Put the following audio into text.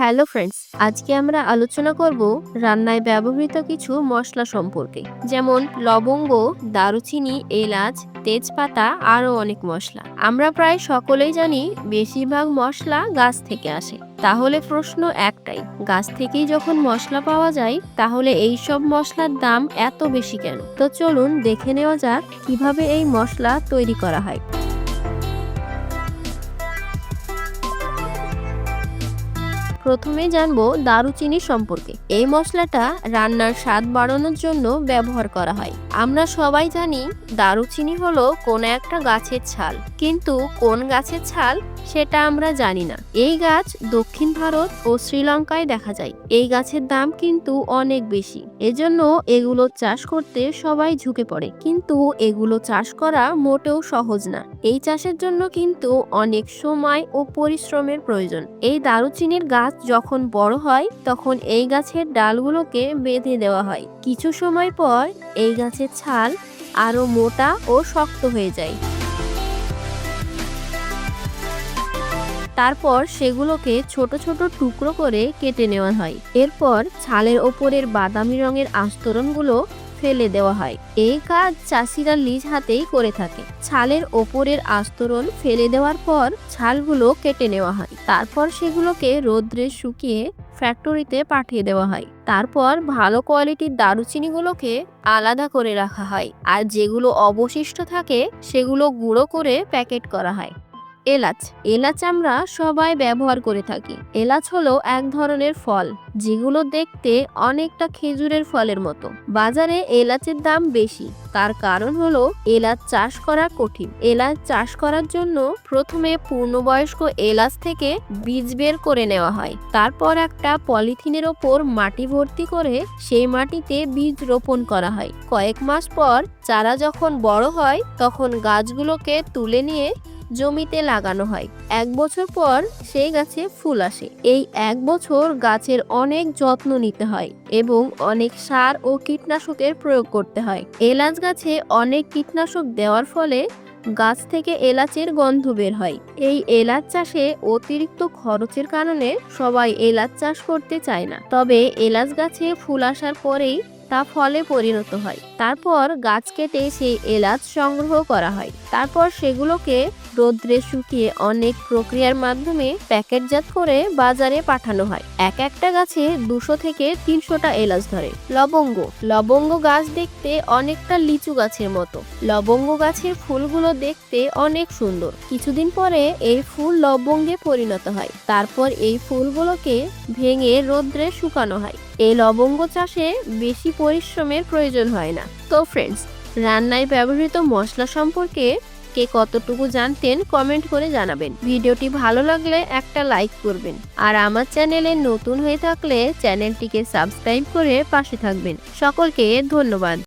Hello friends, আজকে আমরা আলোচনা করব রান্নায় ব্যবহৃত কিছু মশলা সম্পর্কে। যেমন লবঙ্গ, দারুচিনি, এলাচ, তেজপাতা, আরও অনেক মশলা। আমরা প্রায় সকলেই জানি বেশিরভাগ মশলা গাছ থেকে আসে। তাহলে প্রশ্ন একটাই, গাছ থেকেই যখন মশলা পাওয়া যায়, তাহলে এই সব মশলার দাম এত বেশি কেন? তো চলুন দেখে নেওয়া যাক কীভাবে এই মশলা তৈরি করা হয়। প্রথমে জানব দারুচিনি সম্পর্কে। এই মশলাটা রান্নার স্বাদ বাড়ানোর জন্য ব্যবহার করা হয়। আমরা সবাই জানি দারুচিনি হলো কোন একটা গাছের ছাল। কিন্তু কোন গাছের ছাল সেটা আমরা জানি না। এই গাছ দক্ষিণ ভারত ও শ্রীলঙ্কায় দেখা যায়। এই গাছের দাম কিন্তু অনেক বেশি। এজন্য এগুলো চাষ করতে সবাই ঝুঁকে পড়ে। কিন্তু এগুলো চাষ করা মোটেও সহজ না। এই চাষের জন্য কিন্তু অনেক সময় ও পরিশ্রমের প্রয়োজন। এই দারুচিনির গাছ যখন বড় হয়, তখন এই গাছের ডালগুলোকে বেঁধে দেওয়া হয়। কিছু সময় পর এই গাছের ছাল আরও মোটা ও শক্ত হয়ে যায়। তারপর সেগুলোকে ছোট ছোট টুকরো করে কেটে নেওয়া হয়। এরপর ছালের ওপরের বাদামি রঙের আস্তরণগুলো ফেলে দেওয়া হয়। এই কাজ চাষিরা লিজ হাতেই করে থাকে। ছালের ওপরের আস্তরণ ফেলে দেওয়ার পর ছালগুলো কেটে নেওয়া হয়। তারপর সেগুলোকে রোদ্রে শুকিয়ে ফ্যাক্টরিতে পাঠিয়ে দেওয়া হয়। তারপর ভালো কোয়ালিটির দারুচিনিগুলোকে আলাদা করে রাখা হয়। আর যেগুলো অবশিষ্ট থাকে, সেগুলো গুঁড়ো করে প্যাকেট করা হয়। এলাচ। এলাচ আমরা সবাই ব্যবহার করে থাকি। এলাচ হলো এক ধরনের ফল, যেগুলো দেখতে অনেকটা খেজুরের ফলের মতো। বাজারে এলাচের দাম বেশি, তার কারণ হলো এলাচ চাষ করা কঠিন। এলাচ চাষ করার জন্য প্রথমে পূর্ণবয়স্ক এলাচ থেকে বীজ বের করে নেওয়া হয়। তারপর একটা পলিথিনের ওপর মাটি ভর্তি করে সেই মাটিতে বীজ রোপণ করা হয়। কয়েক মাস পর চারা যখন বড় হয়, তখন গাছগুলোকে তুলে নিয়ে জমিতে লাগানো হয়। এক বছর পর সেই গাছে ফুল আসে। এই এক বছর গাছের অনেক যত্ন নিতে হয় এবং অনেক সার ও কীটনাশকের প্রয়োগ করতে হয়। এলাচ গাছে অনেক কীটনাশক দেওয়ার ফলে গাছ থেকে এলাচের গন্ধ বের হয়। এই এলাচ চাষে অতিরিক্ত খরচের কারণে সবাই এলাচ চাষ করতে চায় না। তবে এলাচ গাছে ফুল আসার পরেই তা ফলে পরিণত হয়। তারপর গাছ কেটে সেই এলাচ সংগ্রহ করা হয়। তারপর সেগুলোকে রোদ্রে শুকিয়ে অনেক প্রক্রিয়ার মাধ্যমে প্যাকেটজাত করে বাজারে পাঠানো হয়। এক একটা গাছে দুশো থেকে তিনশোটা এলাচ ধরে। লবঙ্গ। লবঙ্গ গাছ দেখতে অনেকটা লিচু গাছের মতো। লবঙ্গ গাছের ফুলগুলো দেখতে অনেক সুন্দর। কিছুদিন পরে এই ফুল লবঙ্গে পরিণত হয়। তারপর এই ফুলগুলোকে ভেঙে রোদ্রে শুকানো হয়। এই লবঙ্গ চাষে বেশি পরিশ্রমের প্রয়োজন হয় না। তো ফ্রেন্ডস রান্নায় ব্যবহৃত মশলা সম্পর্কে কে কতটুকু জানতেন কমেন্ট করে জানাবেন। ভিডিওটি ভালো লাগলে একটা লাইক করবেন। আর আমার চ্যানেলে নতুন হয়ে থাকলে চ্যানেলটিকে সাবস্ক্রাইব করে পাশে থাকবেন। সকলকে ধন্যবাদ।